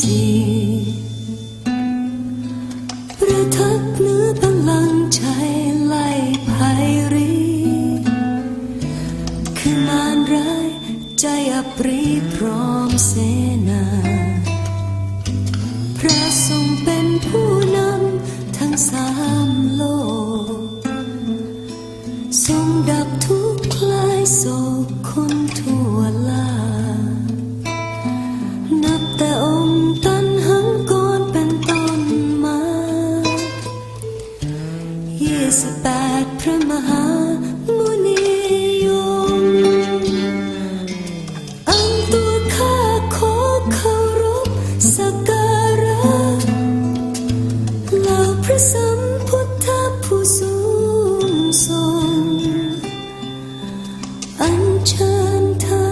สีประทับเนื้อพลังใจไล่ภัยรีคืองานร้ายใจอปรีพร้อมเสนา พระทรงเป็นผู้นำทั้งสามโลก ทรงดับทุกข์คลายโศกคน สัมพุทธผู้สูสงอัญเชิญท่า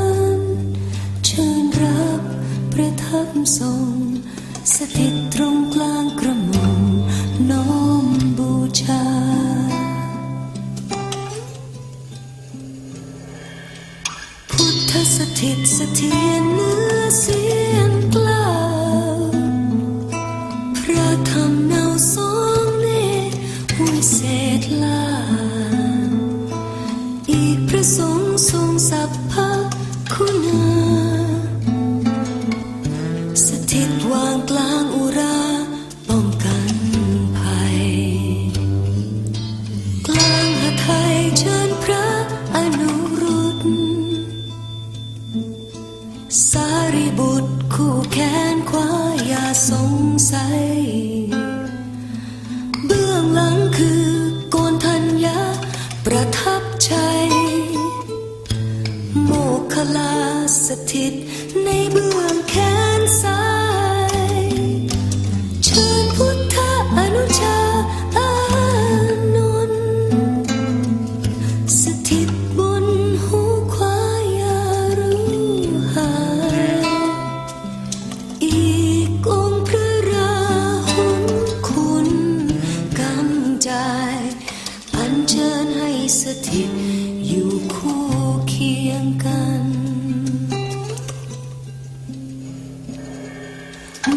เชิญรับประทับทรงสถิตตรงกลางกระม่อน้อมบูชาพุทธสถิตสถิต อีกพระสงฆ์ทงสัพพคุณาสถิตวางกลาง คลาสถิตในเบื้องแขนซ้าย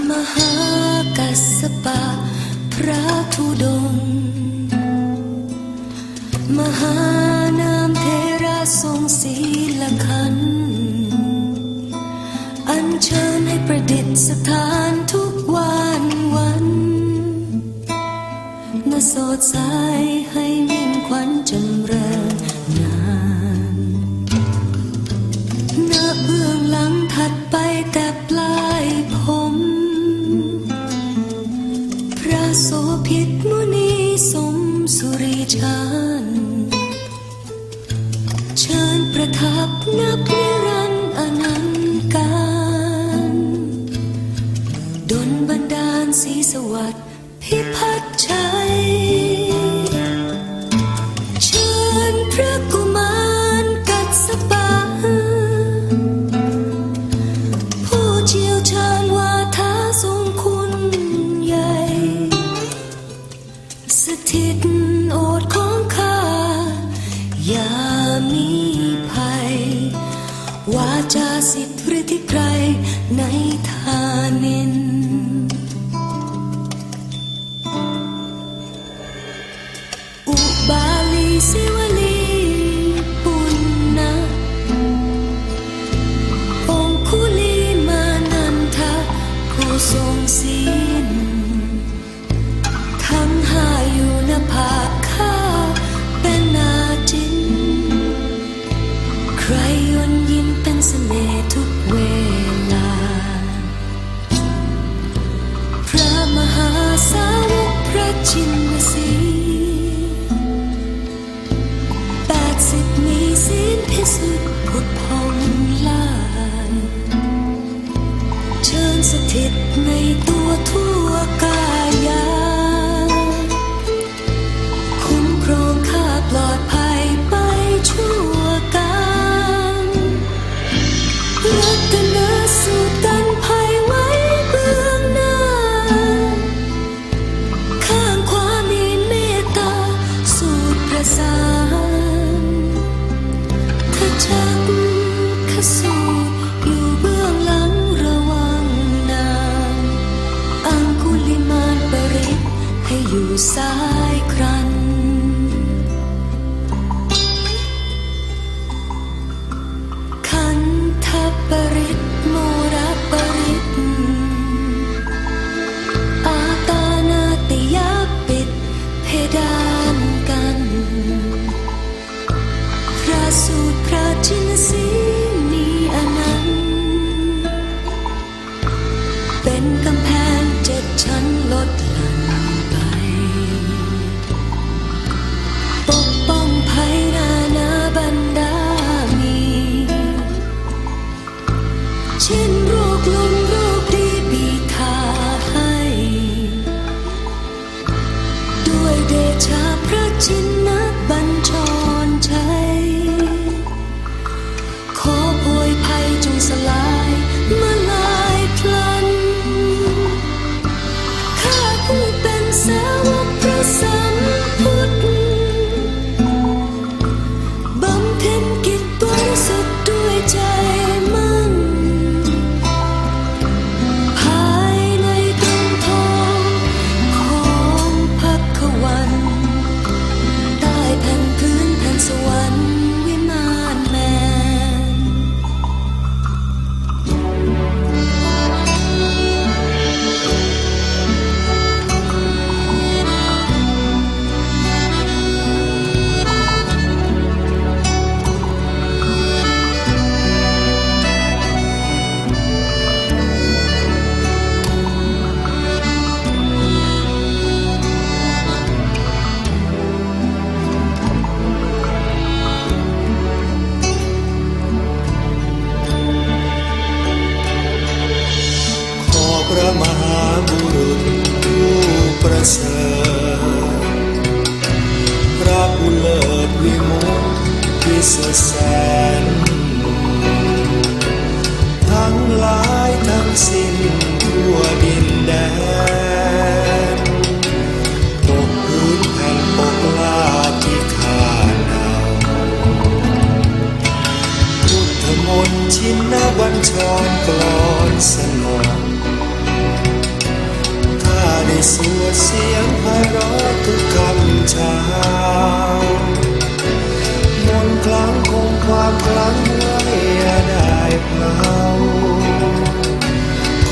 มหากัสสปะพระธุดง มหานามเทระทรงศีลขัน อันเชิญให้ประดิษฐานทุกวันวันมาสดใสให้ ฉันเชิญประทับนับนิรันดร์อนันต์การดลบันดาลสีสวัสดิ์พิพัฒน์ชัย อามีภัย วาจาสิทธิที่ใครในทานิน ถิตในตัวทั่วกันายครั้ง วิมุตติสุดแสน ทั้งหลายทั้งสิ้นทั่วดินแดนปกพื้นแผ่นปกลาที่ขาหนาวพุทธมนต์ชินบัญชรกลอนสนองข้าได้สวดเสียงไพเราะทุกคำชา ความคลังไว้ได้เพลา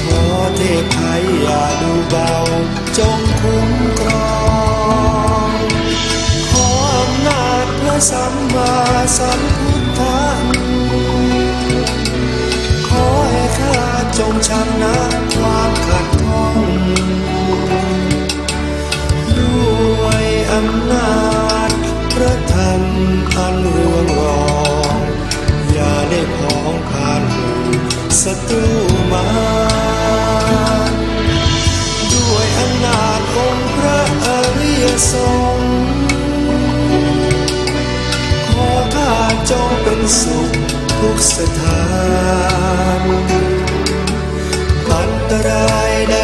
ขอเทพไทยอย่าดูเบา จงคุ้มครอง ขออำนาจพระสัมมาสัมพุทธะขอให้ข้าจงชนะความขัดข้องด้วยอำนาจพระธรรมอัน ตรูมา ด้วยอำนาจองค์พระอริยสงฆ์ขอข้าจงเป็นสุขทุกสถานอันตรายใด